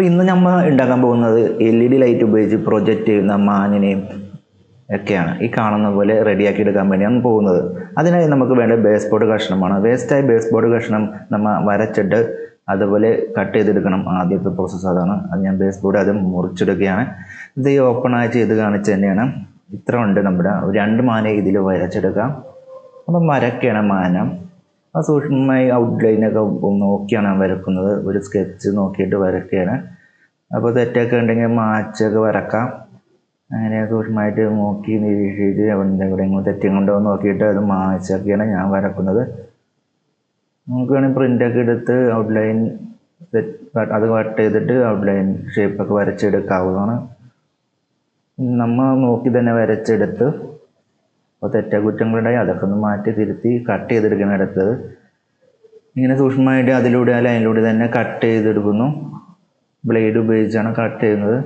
അപ്പോൾ ഇന്ന് നമ്മൾ ഉണ്ടാക്കാൻ പോകുന്നത് എൽ ഇ ഡി ലൈറ്റ് ഉപയോഗിച്ച് പ്രൊജക്റ്റ് ചെയ്യുന്ന മാനിനെയും ഒക്കെയാണ്. ഈ കാണുന്ന പോലെ റെഡിയാക്കി എടുക്കാൻ വേണ്ടിയാണ് പോകുന്നത്. അതിനായി നമുക്ക് വേണ്ട ബേസ് ബോർഡ് കഷ്ണമാണ്. വേസ്റ്റായ ബേസ് ബോർഡ് കഷ്ണം നമ്മൾ വരച്ചിട്ട് അതുപോലെ കട്ട് ചെയ്തെടുക്കണം. ആദ്യത്തെ പ്രോസസ്സ് അതാണ്. അത് ഞാൻ ബേസ് ബോർഡ് അത് മുറിച്ചെടുക്കുകയാണ്. ഇത് ഈ ഓപ്പൺ ആയി ചെയ്ത് കാണിച്ച് തന്നെയാണ്. ഇത്ര ഉണ്ട് നമ്മുടെ. രണ്ട് മാന ഇതിൽ വരച്ചെടുക്കാം. അപ്പം വരയ്ക്കുകയാണ് മാനം ആ സൂക്ഷ്മമായി ഔട്ട്ലൈനൊക്കെ നോക്കിയാണ് ഞാൻ വരക്കുന്നത്. ഒരു സ്കെച്ച് നോക്കിയിട്ട് വരയ്ക്കുകയാണ്. അപ്പോൾ തെറ്റൊക്കെ ഉണ്ടെങ്കിൽ മാച്ചൊക്കെ വരക്കാം. അങ്ങനെ സൂക്ഷ്മമായിട്ട് നോക്കി നിരീക്ഷിച്ച് എന്തെങ്കിലും തെറ്റും കൊണ്ടോ നോക്കിയിട്ട് അത് മാച്ചൊക്കെയാണ് ഞാൻ വരക്കുന്നത്. നമുക്ക് വേണമെങ്കിൽ പ്രിന്റൊക്കെ എടുത്ത് ഔട്ട്ലൈൻ അത് കട്ട് ചെയ്തിട്ട് ഔട്ട്ലൈൻ ഷേപ്പൊക്കെ വരച്ചെടുക്കാവുന്നതാണ്. നമ്മൾ നോക്കി തന്നെ വരച്ചെടുത്ത് അപ്പോൾ തെറ്റകുറ്റങ്ങളുണ്ടായി അതൊക്കെ ഒന്ന് മാറ്റി തിരുത്തി കട്ട് ചെയ്തെടുക്കണം അടുത്ത് ഇങ്ങനെ സൂക്ഷ്മമായിട്ട് അതിലൂടെ ആ ലൈനിലൂടെ തന്നെ കട്ട് ചെയ്തെടുക്കുന്നു. ബ്ലേഡ് ഉപയോഗിച്ചാണ് കട്ട് ചെയ്യുന്നത്.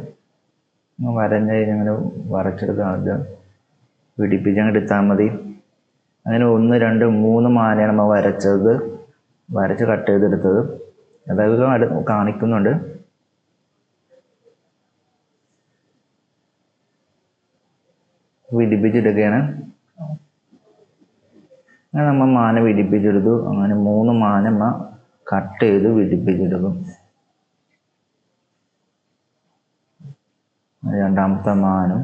വരഞ്ഞ് കഴിഞ്ഞങ്ങനെ വരച്ചെടുക്കാൻ ആദ്യം പിടിപ്പിച്ചങ്ങ് എടുത്താൽ മതി. അങ്ങനെ ഒന്ന് രണ്ട് മൂന്ന് മാലയാണ് നമ്മൾ വരച്ചത്. വരച്ച് കട്ട് ചെയ്തെടുത്തത്. അതൊക്കെ അടു കാണിക്കുന്നുണ്ട്. പിടിപ്പിച്ചെടുക്കുകയാണ് അങ്ങനെ നമ്മൾ മാന പിടിപ്പിച്ചെടുത്തു അങ്ങനെ മൂന്ന് മാന കട്ട് ചെയ്ത് പിടിപ്പിച്ചെടുക്കും രണ്ടാമത്തെ മാനം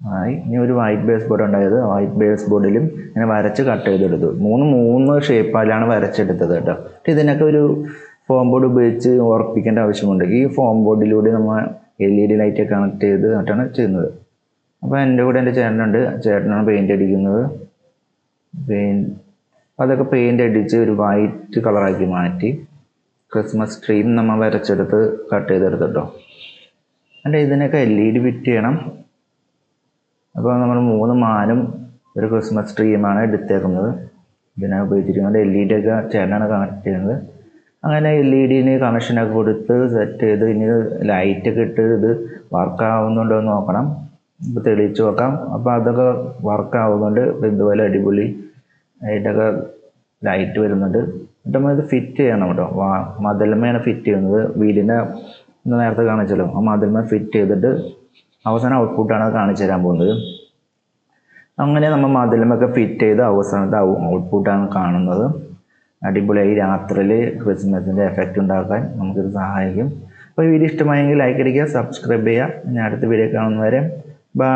ആയി. ഇനി ഒരു വൈറ്റ് ബേസ് ബോർഡ് ഉണ്ടായത്. വൈറ്റ് ബേസ് ബോർഡിലും ഇങ്ങനെ വരച്ച് കട്ട് ചെയ്തെടുത്തു. മൂന്ന് മൂന്ന് ഷേപ്പാലാണ് വരച്ചെടുത്തത് കേട്ടോ. ഇതിനൊക്കെ ഒരു ഫോം ബോർഡ് ഉപയോഗിച്ച് ഉറപ്പിക്കേണ്ട ആവശ്യമുണ്ട്. ഈ ഫോം ബോർഡിലൂടെ നമ്മൾ L E D light connect ചെയ്ത് എന്നിട്ടാണ് ചെയ്യുന്നത്. അപ്പോൾ എന്റെ കൂടെ എന്റെ ചേട്ടനുണ്ട്. ചേട്ടനാണ് പെയിന്റ് അടിക്കുന്നത്. പെയിന്റ് അതൊക്കെ പെയിന്റ് അടിച്ച് ഒരു വൈറ്റ് കളറാക്കി മാറ്റി. ക്രിസ്മസ് ട്രീം നമ്മൾ വരച്ചെടുത്ത് കട്ട് ചെയ്തെടുത്ത് കേട്ടോ അല്ല ഇതിനൊക്കെ എൽ ഇ ഡി ഫിറ്റ് ചെയ്യണം. അപ്പോൾ നമ്മൾ മൂന്ന് മാനും ഒരു ക്രിസ്മസ് ട്രീയുമാണ് എടുത്തേക്കുന്നത്. ഇതിനാണ് ഉപയോഗിച്ചിരിക്കുന്നത് എൽ ഇ ഡി ഒക്കെ ചേട്ടനാണ് കണക്ട് ചെയ്യുന്നത്. അങ്ങനെ എൽ ഇ ഡിന് കണക്ഷനൊക്കെ കൊടുത്ത് സെറ്റ് ചെയ്ത് ഇനി ലൈറ്റൊക്കെ ഇട്ട് ഇത് വർക്ക് ആവുന്നുണ്ടോ എന്ന് നോക്കണം. ഇപ്പോൾ തെളിയിച്ച് നോക്കാം. അപ്പോൾ അതൊക്കെ വർക്ക് ആവുന്നുണ്ട്. ഇതുപോലെ അടിപൊളി ആയിട്ടൊക്കെ ലൈറ്റ് വരുന്നുണ്ട്. എന്നിട്ട് നമ്മൾ ഇത് ഫിറ്റ് ചെയ്യണം കേട്ടോ. മതിൽമയാണ് ഫിറ്റ് ചെയ്യുന്നത്. ഇന്ന് നേരത്തെ കാണിച്ചല്ലോ. ആ മതിൽമ ഫിറ്റ് ചെയ്തിട്ട് അവസാനം ഔട്ട്പുട്ടാണ് കാണിച്ചു തരാൻ പോകുന്നത്. അങ്ങനെ നമ്മൾ മതിലുമൊക്കെ ഫിറ്റ് ചെയ്ത് അവസാനത്തെ ഔട്ട്പുട്ടാണ് കാണുന്നത്. അടിപൊളിയായി രാത്രിയിൽ ക്രിസ്മസിന്റെ എഫക്റ്റ് ഉണ്ടാക്കാൻ നമുക്കിത് സഹായിക്കും. അപ്പോൾ ഈ വീഡിയോ ഇഷ്ടമായെങ്കിൽ ലൈക്ക് അടിക്കുക സബ്സ്ക്രൈബ് ചെയ്യുക. ഞാൻ അടുത്ത വീഡിയോ കാണുന്നവരെ ബൈ